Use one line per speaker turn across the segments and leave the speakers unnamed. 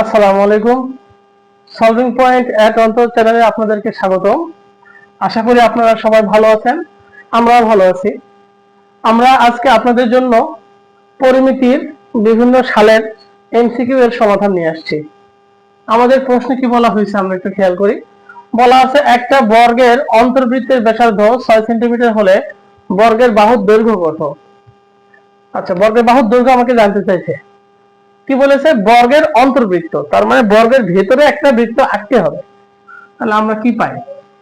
আসসালামু আলাইকুম। Solving point এট অন্তর চ্যানেলে আপনাদেরকে স্বাগত আশা করি আপনারা সবাই ভালো আছেন, আমরাও ভালো আছি। আমরা আজকে আপনাদের জন্য পরিমিতির বিভিন্ন সালের এমসিকিউ এর সমাধান নিয়ে আসছি। আমাদের প্রশ্নে কি বলা হয়েছে আমরা একটু খেয়াল করি। বলা আছে, একটা বর্গের অন্তর্বৃত্তের ব্যাসার্ধ ছয় সেন্টিমিটার হলে বর্গের বাহুর দৈর্ঘ্য কত? আচ্ছা বর্গের বাহুর দৈর্ঘ্য আমাকে জানতে চাইছে। কি বলেছে? বর্গের অন্তর্বৃত্ত। তার মানে বর্গের ভেতরে একটা বৃত্ত আঁকতে হবে। তাহলে আমরা কি পাই?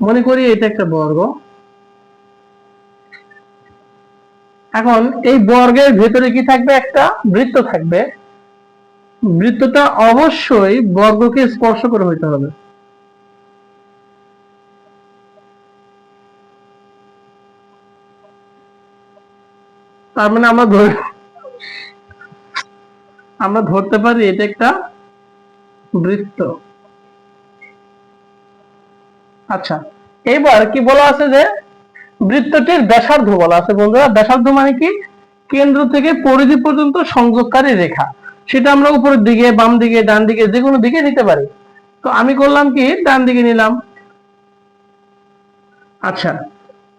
মনে করি এটা একটা বর্গ। এখন এই বর্গের ভেতরে কি থাকবে? একটা বৃত্ত থাকবে। বৃত্তটা অবশ্যই বর্গকে স্পর্শ করে হইতে হবে। তার মানে আমরা ধরে আমরা ধরতে পারি এটা একটা বৃত্ত। আচ্ছা এবার কি বলা আছে যে বৃত্তটির ব্যাসার্ধ বলা আছে বন্ধুরা। ব্যাসার্ধ মানে কি? কেন্দ্র থেকে পরিধি পর্যন্ত সংযোগকারী রেখা। সেটা আমরা উপরের দিকে, বাম দিকে, ডান দিকে যে কোনো দিকে নিতে পারি। তো আমি করলাম কি? ডান দিকে নিলাম। আচ্ছা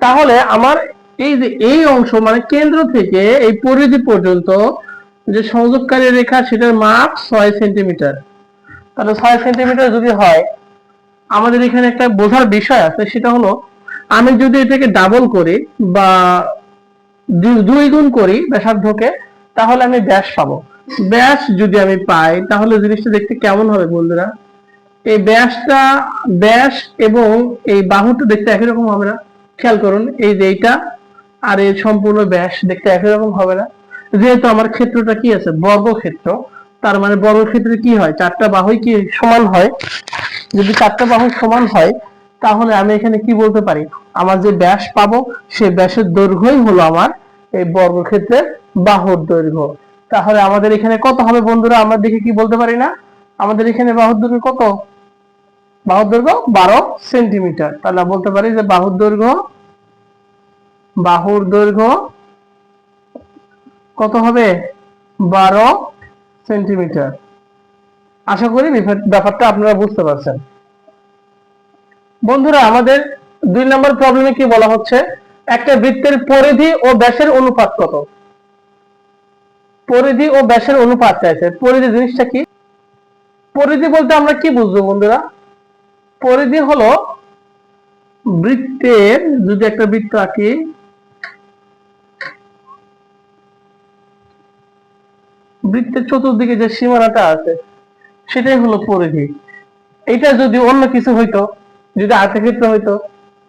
তাহলে আমার এই যে এই অংশ মানে কেন্দ্র থেকে এই পরিধি পর্যন্ত যে সংযোগকারী রেখা সেটার মাপ ছয় সেন্টিমিটার। তাহলে ছয় সেন্টিমিটার যদি হয়, আমাদের এখানে একটা বোঝার বিষয় আছে, সেটা হলো আমি যদি এটাকে ডাবল করি বা দুই গুণ করি ব্যাসার্ধকে, তাহলে আমি ব্যাস পাবো। ব্যাস যদি আমি পাই, তাহলে জিনিসটা দেখতে কেমন হবে বন্ধুরা? এই ব্যাসটা, ব্যাস এবং এই বাহুটা দেখতে একই রকম হবে না। খেয়াল করুন, এই যে এইটা আর এই সম্পূর্ণ ব্যাস দেখতে একই রকম হবে না। যেহেতু আমার ক্ষেত্রটা কি আছে? বর্গক্ষেত্র তার মানে বর্গক্ষেত্রে কি হয়? চারটা বাহুই কি সমান হয়? যদি চারটা বাহু সমান হয়, তাহলে আমি এখানে কি বলতে পারি? আমার যে ব্যাস পাবো সেই ব্যাসের দৈর্ঘ্যই হলো আমার এই বর্গক্ষেত্রের বাহুর দৈর্ঘ্য। তাহলে আমাদের এখানে কত হবে বন্ধুরা? আমরা দেখে কি বলতে পারি না? আমাদের এখানে বাহুর দৈর্ঘ্য কত? বাহুর দৈর্ঘ্য বারো সেন্টিমিটার। তাহলে বলতে পারি যে বাহুর দৈর্ঘ্য বাহুর দৈর্ঘ্য কত হবে? বারো সেন্টিমিটার। আশা করি ব্যাপারটা আপনারা বুঝতে পারছেন। বন্ধুরা, আমাদের দুই নম্বর প্রবলেমে কি বলা হচ্ছে? একটা বৃত্তের পরিধি ও ব্যাসের অনুপাত কত? পরিধি ও ব্যাসের অনুপাত চাইছে। পরিধি জিনিসটা কি? পরিধি বলতে আমরা কি বুঝব বন্ধুরা? পরিধি হলো বৃত্তের, যদি একটা বৃত্ত আঁকি বৃত্তের চতুর্দিকে যে সীমানাটা আছে, সেটাই হলো পরিধি। এটা যদি অন্য কিছু হইতো, যদি আয়তক্ষেত্র হইতো,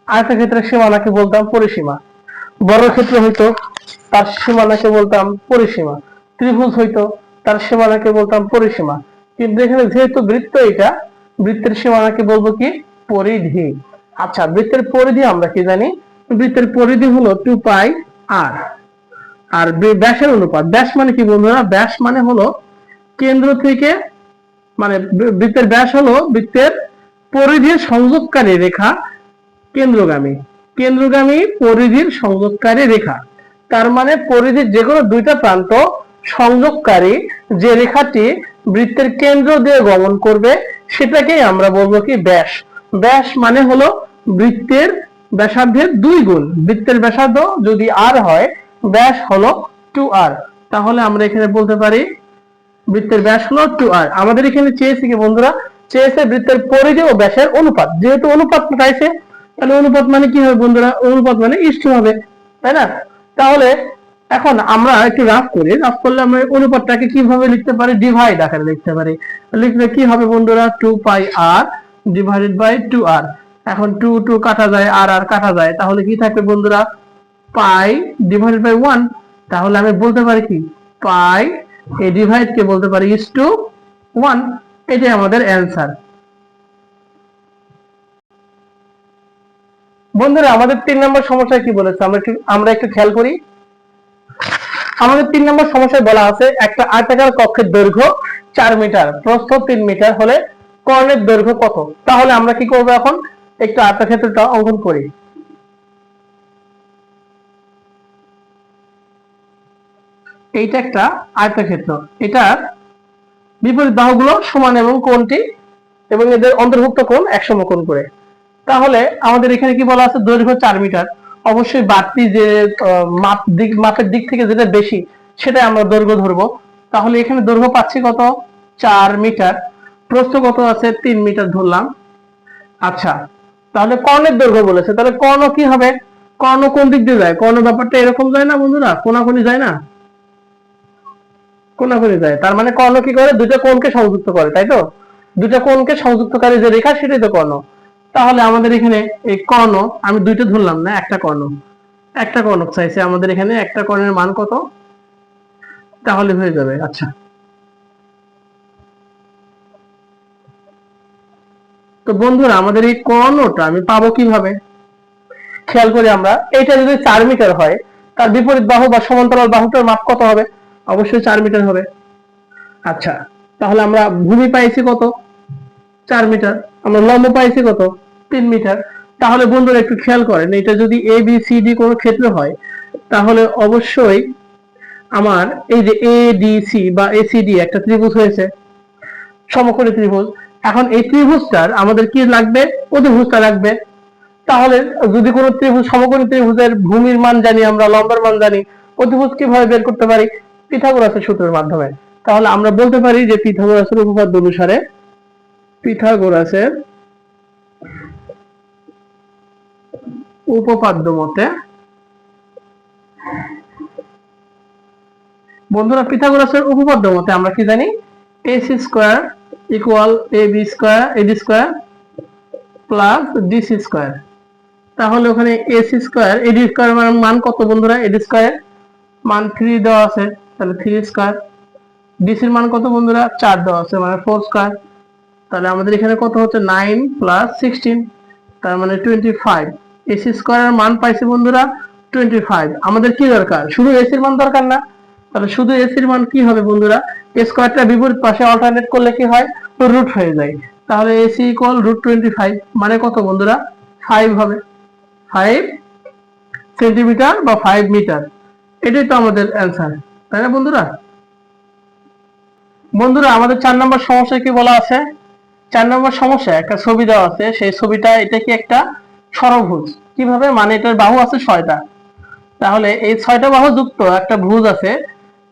আয়তক্ষেত্রের সীমানাকে বলতাম পরিসীমা। বর্গক্ষেত্র হইতো, তার সীমানাকে বলতাম পরিসীমা। ত্রিভুজ হইতো, তার সীমানাকে বলতাম পরিসীমা। কিন্তু এখানে যেহেতু বৃত্ত এটা, বৃত্তের সীমানাকে বলব কি? পরিধি। আচ্ছা বৃত্তের পরিধি আমরা কি জানি? বৃত্তের পরিধি হলো টু পাই আর আর ব্যাসের অনুপাত। ব্যাস মানে কি বন্ধুরা? ব্যাস মানে হলো কেন্দ্র থেকে মানে বৃত্তের ব্যাস হলো বৃত্তের পরিধির সংযোগকারী রেখা কেন্দ্রগামী। কেন্দ্রগামী পরিধির সংযোগকারী রেখা। তার মানে পরিধির যে কোনো দুইটা প্রান্ত সংযোগকারী যে রেখাটি বৃত্তের কেন্দ্র দিয়ে গমন করবে, সেটাকেই আমরা বলব কি ব্যাস। ব্যাস মানে হলো বৃত্তের ব্যাসার্ধের দুই গুণ। বৃত্তের ব্যাসার্ধ যদি আর হয় ব্যাস হলো টু আর তাহলে আমরা এখানে বলতে পারি বৃত্তের ব্যাস হলো টু আর আমাদের এখানে চেয়েছে কি বন্ধুরা? চেয়েছে বৃত্তের পরিধি ও ব্যাসের অনুপাত। যেহেতু অনুপাত চাইছে, তাহলে অনুপাত মানে কি হবে বন্ধুরা? অনুপাত মানে ইষ্ট হবে, তাই না? তাহলে এখন আমরা একটু রাফ করি। রাফ করলে আমরা অনুপাতটাকে কীভাবে লিখতে পারি? ডিভাইড আকারে লিখতে পারি। লিখলে কি হবে বন্ধুরা? Two pi r divided by two r এখন টু টু কাটা যায় আর আর কাটা যায়। তাহলে কি থাকবে বন্ধুরা? পাই ডিভাইডেড বাই ওয়ান তাহলে আমি বলতে পারি কি? পাই এই ডিভাইড কে বলতে পারি ইস টু ওয়ান এটাই আমাদের অ্যান্সার বন্ধুরা, আমাদের তিন নম্বর সমস্যায় কি বলেছে? আমরা একটু আমরা একটু খেয়াল করি। আমাদের তিন নম্বর সমস্যায় বলা আছে, একটা আয়তাকার কক্ষের দৈর্ঘ্য চার মিটার, প্রস্থ তিন মিটার হলে কর্ণের দৈর্ঘ্য কত? তাহলে আমরা কি করব এখন? একটু আয়তক্ষেত্রটা অঙ্কন করি। এইটা একটা আয়তক্ষেত্র। এটার বিপরীত বাহুগুলো সমান এবং কোণটি এবং এদের অন্তর্ভুক্ত কোণ একশো কোণ করে। তাহলে আমাদের এখানে কি বলা আছে? দৈর্ঘ্য চার মিটার। অবশ্যই বাড়তি যে মাপ দিক, মাপের দিক থেকে যেটা বেশি, সেটাই আমরা দৈর্ঘ্য ধরবো। তাহলে এখানে দৈর্ঘ্য পাচ্ছি কত? চার মিটার। প্রস্থ কত আছে? তিন মিটার ধরলাম। আচ্ছা তাহলে কর্ণের দৈর্ঘ্য বলেছে। তাহলে কর্ণ কি হবে? কর্ণ কোন দিক দিয়ে যায়? কর্ণ ব্যাপারটা এরকম যায় না বন্ধুরা? কোনাকুনি যায় না? কোনাকুনি যায়। তার মানে কর্ণ কি করে? দুটো কোণকে সংযুক্ত করে, তাই তো? দুটো কোণকে সংযুক্তকারী যে রেখা, সেটাই তো কর্ণ। তাহলে আমাদের এখানে এই কর্ণ, আমি দুইটা ধরলাম না, একটা কর্ণ। একটা কর্ণ চাইছে আমাদের এখানে, একটা কর্ণের মান কত? তাহলে হয়ে যাবে আচ্ছা। তো বন্ধুরা, আমাদের এই কর্ণটা আমি পাবো কীভাবে? খেয়াল করি আমরা এটা যদি চার মিটার হয়, তার বিপরীত বাহু বা সমান্তরাল বাহুটার মাপ কত হবে? অবশ্যই চার মিটার হবে। আচ্ছা তাহলে আমরা ভূমি পাইছি কত? চার মিটার আমরা লম্ব পাইছি কত? তিন মিটার তাহলে বন্ধুরা একটু খেয়াল করেন, এটা যদি এ বি সি ডি কোনো ক্ষেত্র হয়, তাহলে অবশ্যই আমার এই যে এ ডি সি বা এসিডি একটা ত্রিভুজ হয়েছে, সমকোণী ত্রিভুজ। এখন এই ত্রিভুজটার আমাদের কি লাগবে? অধিভুজটা লাগবে। তাহলে যদি কোনো ত্রিভুজ, সমকোণী ত্রিভুজের ভূমির মান জানি, আমরা লম্বের মান জানি, অধিভুজ কীভাবে বের করতে পারি? পিথাগোরাসের সূত্রের মাধ্যমে। তাহলে আমরা বলতে পারি যে পিথাগোরাসের উপপাদ্য অনুসারে পিথাগোরাসের উপপাদ্য মতে বন্ধুরা, পিথাগোরাসের উপপাদ্য মতে আমরা কি জানি? AC square equal A B square AD square plus DC square তাহলে ওখানে এসি স্কোয়ার এডি স্কোয়ার মান কত বন্ধুরা? এডি স্কোয়ার মান থ্রি দেওয়া আছে। তাহলে থ্রি স্কোয়ার ডিসির মান কত বন্ধুরা? চার দেওয়া আছে মানে ফোর স্কোয়ার তাহলে আমাদের এখানে কত হচ্ছে? নাইন প্লাস সিক্সটিন তার মানে টোয়েন্টি ফাইভ এসি স্কোয়ারের মান পাইছে বন্ধুরা টোয়েন্টি ফাইভ আমাদের কি দরকার? শুধু এসির মান দরকার না? তাহলে শুধু এসির মান কি হবে বন্ধুরা? স্কোয়ারটা বিপরীত পাশে অল্টারনেট করলে কি হয়? রুট হয়ে যায়। তাহলে AC equal root twenty five মানে কত বন্ধুরা? ফাইভ হবে। ফাইভ সেন্টিমিটার বা ফাইভ মিটার এটাই তো আমাদের অ্যান্সার তাই না বন্ধুরা? বন্ধুরা, আমাদের চার নম্বর সমস্যায় কি বলা আছে? চার নম্বর সমস্যা, একটা ছবি দেওয়া আছে, সেই ছবিটা, এটা কি একটা সরভুজ কীভাবে? মানে এটার বাহু আছে ছয়টা। তাহলে এই ছয়টা বাহু যুক্ত একটা ভুজ আছে,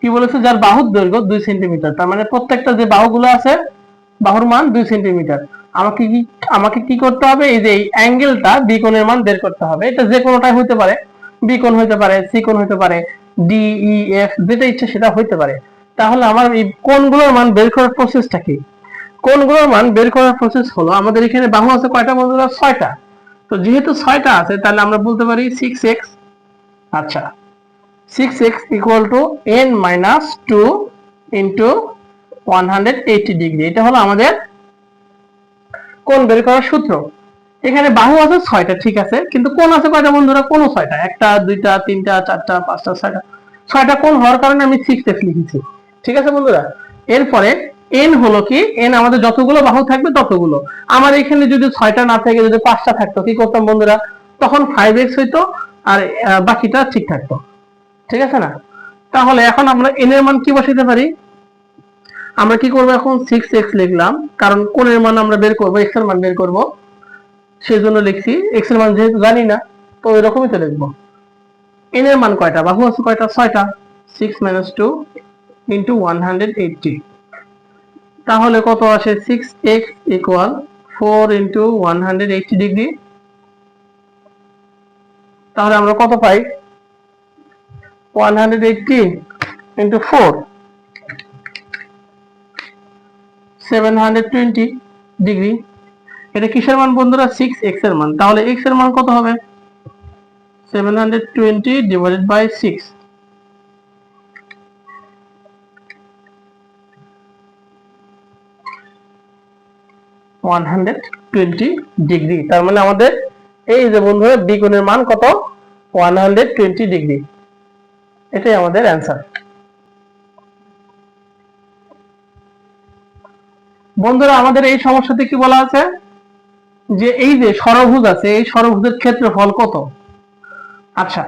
কি বলেছে? যার বাহুর দৈর্ঘ্য দুই সেন্টিমিটার। তার মানে প্রত্যেকটা যে বাহুগুলো আছে, বাহুর মান দুই সেন্টিমিটার। আমাকে কি আমাকে কি করতে হবে? এই যে এই অ্যাঙ্গেলটা, বি কোণের মান বের করতে হবে। এটা যে কোনোটাই হতে পারে, বি কোণ হতে পারে, সি কোণ হতে পারে ডি ই এফ যেটা ইচ্ছে সেটা হতে পারে। তাহলে আমার এই কোণগুলোর মান বের করার প্রসেসটা কি? কোণগুলোর মান বের করার প্রসেস হলো, আমাদের এখানে বাহু আছে কয়টা বন্ধুরা? ছয়টা। তো যেহেতু ছয়টা আছে, তাহলে আমরা বলতে পারি সিক্স এক্স আচ্ছা six x equal to n minus two into one hundred eighty degree এটা হলো আমাদের কোণ বের করার সূত্র? এখানে বাহু আছে ছয়টা, ঠিক আছে? কিন্তু কোন আছে কয়টা বন্ধুরা? কোন ছয়টা। একটা, দুইটা, তিনটা, চারটা, পাঁচটা, ছয়টা। ছয়টা কোন হওয়ার কারণে আমি সিক্স এক্স লিখেছি ঠিক আছে বন্ধুরা? এরপরে এন হলো কি? এন আমাদের যতগুলো বাহু থাকবে ততগুলো। আমার এখানে যদি ছয়টা না থাকে, যদি পাঁচটা থাকতো, কি করতাম বন্ধুরা? তখন ফাইভ এক্স হইতো আর বাকিটা ঠিক থাকতো। ঠিক আছে না? তাহলে এখন আমরা এন এর মান কি বসাইতে পারি? আমরা কি করব এখন? সিক্স এক্স লিখলাম। কারণ কোন এর মান আমরা বের করব এক্সের মান বের করব। সেই জন্য লিখছি এক্সের মান যেহেতু জানি না, তো এরকমই তো লিখব এন এর মান কয়টা? বাহু আছে কয়টা? ছয়টা। Six minus two into one hundred eighty তাহলে কত আসে? Six x equal four into one hundred eighty degree তাহলে আমরা কত পাই? One hundred eighty into four seven hundred twenty degree এটা কিসের মান বন্ধুরা? সিক্স এক্সের মান। তাহলে এক্সের মান কত হবে? Seven hundred twenty divided by six one hundred twenty degree তার মানে আমাদের এই যে বন্ধুরা দ্বিগুণের মান কত? ওয়ান হান্ড্রেড টোয়েন্টি ডিগ্রি এটাই আমাদের অ্যান্সার বন্ধুরা, আমাদের এই সমস্যাতে কি বলা আছে? যে এই যে সরভুজ আছে, এই সরভুজের ক্ষেত্রফল কত? আচ্ছা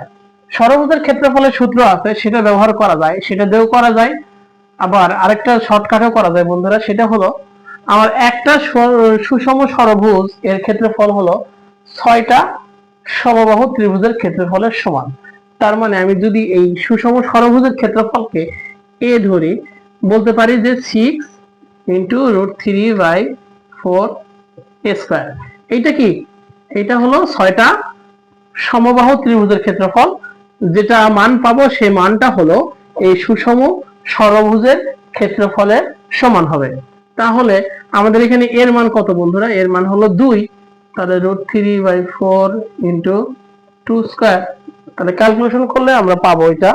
সরভুজের ক্ষেত্রফলের সূত্র আছে, সেটা ব্যবহার করা যায়, সেটা দিয়েও করা যায়। আবার আরেকটা শর্টকাটও করা যায়, বন্ধুরা, সেটা হলো, আমার একটা সুষম ষড়ভুজ এর ক্ষেত্রফল হলো ছয়টা সমবাহু ত্রিভুজের ক্ষেত্রফলের সমান। তার মানে আমি যদি এই সুষম ষড়ভুজের ক্ষেত্রফলকে এ ধরি, বলতে পারি যে six into root three by four square এইটা কি? এটা হলো ছয়টা সমবাহু ত্রিভুজের ক্ষেত্রফল। যেটা মান পাবো, সেই মানটা হলো এই সুষম ষড়ভুজের ক্ষেত্রফলের সমান হবে। তাহলে আমাদের এখানে এর মান কত বন্ধুরা? এর মান হলো দুই। তাহলে root three by four into two square তাহলে ক্যালকুলেশন করলে আমরা পাবো এটা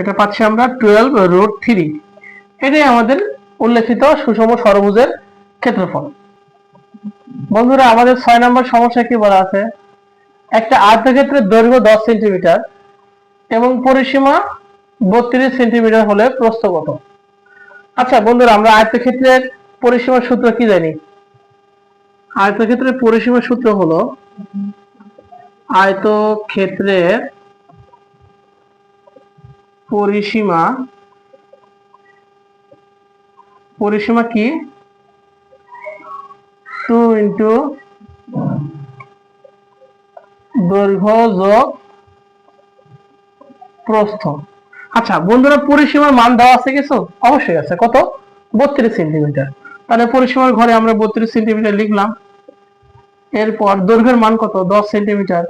এটা পাচ্ছি আমরা টুয়েলভ রুট থ্রি এটাই আমাদের উল্লেখিত সুষম ষড়ভুজের ক্ষেত্রফল। বন্ধুরা, আমাদের ছয় নম্বর সমস্যা কি বলা আছে? একটা আয়তক্ষেত্রের দৈর্ঘ্য দশ সেন্টিমিটার এবং পরিসীমা বত্রিশ সেন্টিমিটার হলে প্রস্থ কত? আচ্ছা বন্ধুরা, আমরা আয়তক্ষেত্রের পরিসীমার সূত্র কি জানি? আয়তক্ষেত্রের পরিসীমার সূত্র হলো আয়তক্ষেত্রের পরিসীমা পরিসীমা কি? টু ইন্টু দৈর্ঘ্য প্রস্থ। আচ্ছা বন্ধুরা, পরিসীমার মান দেওয়া আছে কিছু? অবশ্যই আছে। কত? বত্রিশ সেন্টিমিটার তাহলে পরিসীমার ঘরে আমরা বত্রিশ সেন্টিমিটার লিখলাম। এরপর দৈর্ঘ্যের মান কত? দশ সেন্টিমিটার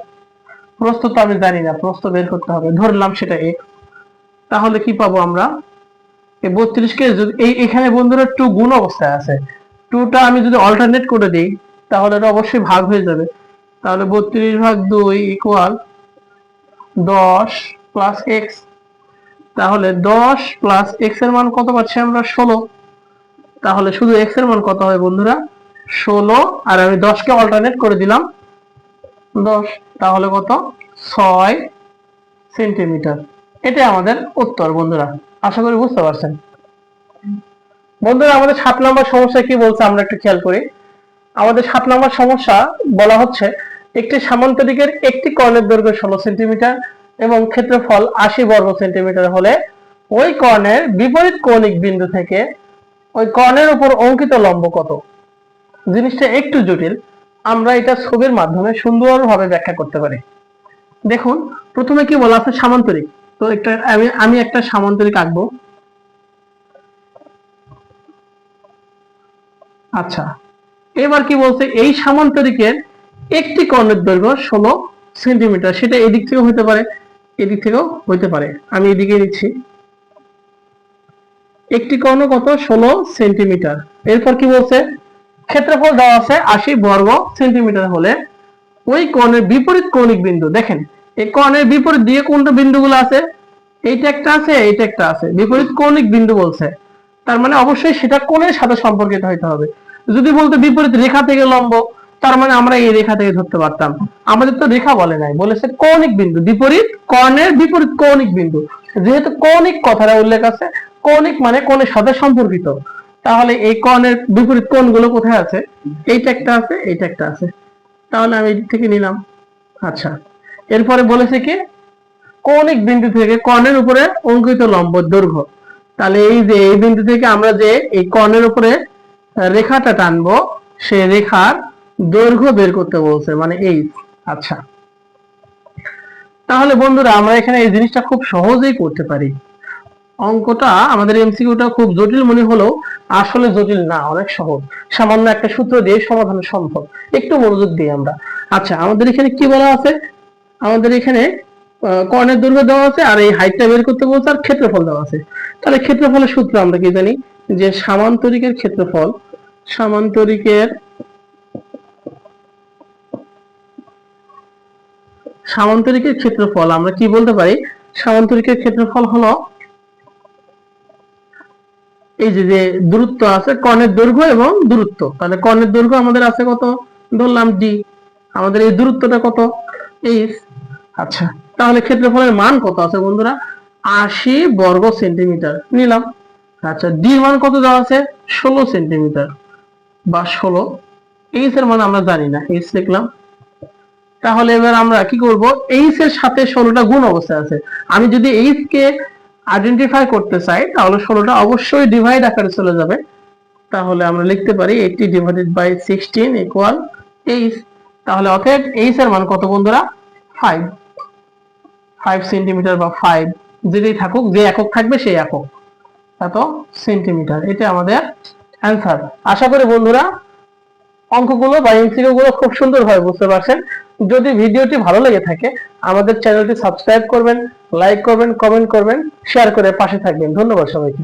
প্রস্থ তো আমি জানি না, প্রস্থ বের করতে হবে। ধরলাম সেটা এক্স তাহলে কি পাবো আমরা? এই বত্রিশকে যদি, এই এখানে বন্ধুরা টু গুণ অবস্থায় আছে। টুটা আমি যদি অল্টারনেট করে দিই, তাহলে এটা অবশ্যই ভাগ হয়ে যাবে। তাহলে বত্রিশ ভাগ দুই ইকুয়াল দশ প্লাস এক্স তাহলে দশ প্লাস এক্সের মান কত পাচ্ছি আমরা? ষোলো। তাহলে শুধু এক্সের মান কত হবে বন্ধুরা? ষোলো। আর আমি দশকে অল্টারনেট করে দিলাম। দশ। তাহলে কত? ছয় সেন্টিমিটার। এটাই আমাদের উত্তর, বন্ধুরা। আশা করি বুঝতে পারছেন। বন্ধুরা, আমাদের সাত নম্বর সমস্যা কি বলছে আমরা একটু খেয়াল করি। আমাদের সাত নম্বর সমস্যা বলা হচ্ছে, একটি সামান্তরিকের একটি কর্ণের দৈর্ঘ্য ষোলো সেন্টিমিটার এবং ক্ষেত্রফল আশি বর্গ সেন্টিমিটার হলে ওই কর্ণের বিপরীত কৌণিক বিন্দু থেকে ওই কর্ণের উপর অঙ্কিত লম্ব কত? জিনিসটা একটু জটিল। আমরা এটা ছবির মাধ্যমে সুন্দরভাবে ব্যাখ্যা করতে পারি। দেখুন, প্রথমে কি বলা আছে সামান্তরিক তো একটা, আমি আমি একটা সামান্তরিক আঁকবো। আচ্ছা এবার কি বলছে, এই সামান্তরিকের একটি কর্ণের দৈর্ঘ্য ষোলো সেন্টিমিটার, সেটা এদিক থেকেও হতে পারে, এদিক থেকেও হতে পারে। আমি এদিকে নিচ্ছি একটি কর্ণ কত? ষোলো সেন্টিমিটার। এরপর কি বলছে? ক্ষেত্রফল দেওয়া আছে আশি বর্গ সেন্টিমিটার হলে, ওই কর্ণের বিপরীত কৌণিক বিন্দু, দেখেন এই কর্ণের বিপরীত দিয়ে কোনটা বিন্দুগুলো আছে? এইটা একটা আছে, এইটা একটা আছে। বিপরীত কৌণিক বিন্দু বলছে। তার মানে অবশ্যই সেটা কোণের সাথে সম্পর্কিত হইতে হবে। যদি বলতে বিপরীত রেখা থেকে লম্ব, তার মানে আমরা এই রেখা থেকে ধরতে পারতাম। আমাদের তো রেখা বলে নাই, বলেছে কৌণিক বিন্দু, বিপরীত কর্ণের বিপরীত কৌণিক বিন্দু। যেহেতু কৌণিক কথাটা উল্লেখ আছে, কৌণিক মানে কোণের সাথে সম্পর্কিত। তাহলে এই কর্ণের বিপরীত কোণগুলো কোথায় আছে? এইটা একটা আছে, এইটা একটা আছে। তাহলে আমি এই থেকে নিলাম। আচ্ছা। এরপরে বলেছে কি? কৌণিক বিন্দু থেকে কর্ণের উপরে অঙ্কিত লম্ব দৈর্ঘ্য। তাহলে এই যে এই বিন্দু থেকে আমরা যে এই কর্ণের উপরে রেখাটা টানবো সেই রেখার দৈর্ঘ্য বের করতে বলছে মানে এই। আচ্ছা। তাহলে বন্ধুরা, আমরা এখানে এই জিনিসটা খুব সহজেই করতে পারি। অঙ্কটা, আমাদের এমসিকিউটা খুব জটিল মনে হলেও আসলে জটিল না, অনেক সহজ। সামান্য একটা সূত্র দিয়ে সমাধান সম্ভব। একটু মনোযোগ দিই আমরা। আচ্ছা আমাদের এখানে কি বলা আছে? আমাদের এখানে কর্ণের দৈর্ঘ্য দেওয়া আছে আর এই হাইটটা বের করতে বলছে আর ক্ষেত্রফল দেওয়া আছে। তাহলে ক্ষেত্রফলের সূত্র আমরা কি জানি? যে সামান্তরিকের ক্ষেত্রফল, সামান্তরিকের সামান্তরিকের ক্ষেত্রফল আমরা কি বলতে পারি? সামান্তরিকের ক্ষেত্রফল হলো এই যে যে দূরত্ব আছে, কর্ণের দৈর্ঘ্য এবং দূরত্ব। তাহলে কর্ণের দৈর্ঘ্য আমাদের আছে কত? ধরলাম ডি আমাদের এই দূরত্বটা কত? এইচ আচ্ছা তাহলে ক্ষেত্রফলের মান কত আছে বন্ধুরা? আশি বর্গ সেন্টিমিটার। নিলাম। আচ্ছা ডি মান কত দেওয়া আছে? ষোলো সেন্টিমিটার বা ষোলো। এইচ এর মান আমরা জানি না এইচ লিখলাম। তাহলে এবার আমরা কি করব? এইচ এর সাথে ষোলোটা গুণ অবস্থায় আছে। আমি যদি এইচ কে আইডেন্টিফাই করতে চাই, তাহলে ষোলোটা অবশ্যই ডিভাইড আকারে চলে যাবে। তাহলে আমরা লিখতে পারি eighty divided by sixteen equal h তাহলে অতএব এইচ এর মান কত বন্ধুরা? ফাইভ ফাইভ সেন্টিমিটার বা ফাইভ যেটাই থাকুক, যে একক থাকবে সেই একক। এত সেন্টিমিটার এটা আমাদের অ্যান্সার আশা করি বন্ধুরা, অঙ্কগুলো বা এমসিকিউ গুলো খুব সুন্দরভাবে বুঝতে পারছেন। যদি ভিডিওটি ভালো লেগে থাকে, আমাদের চ্যানেলটি সাবস্ক্রাইব করবেন লাইক করবেন কমেন্ট করবেন শেয়ার করে পাশে থাকবেন। ধন্যবাদ সবাইকে।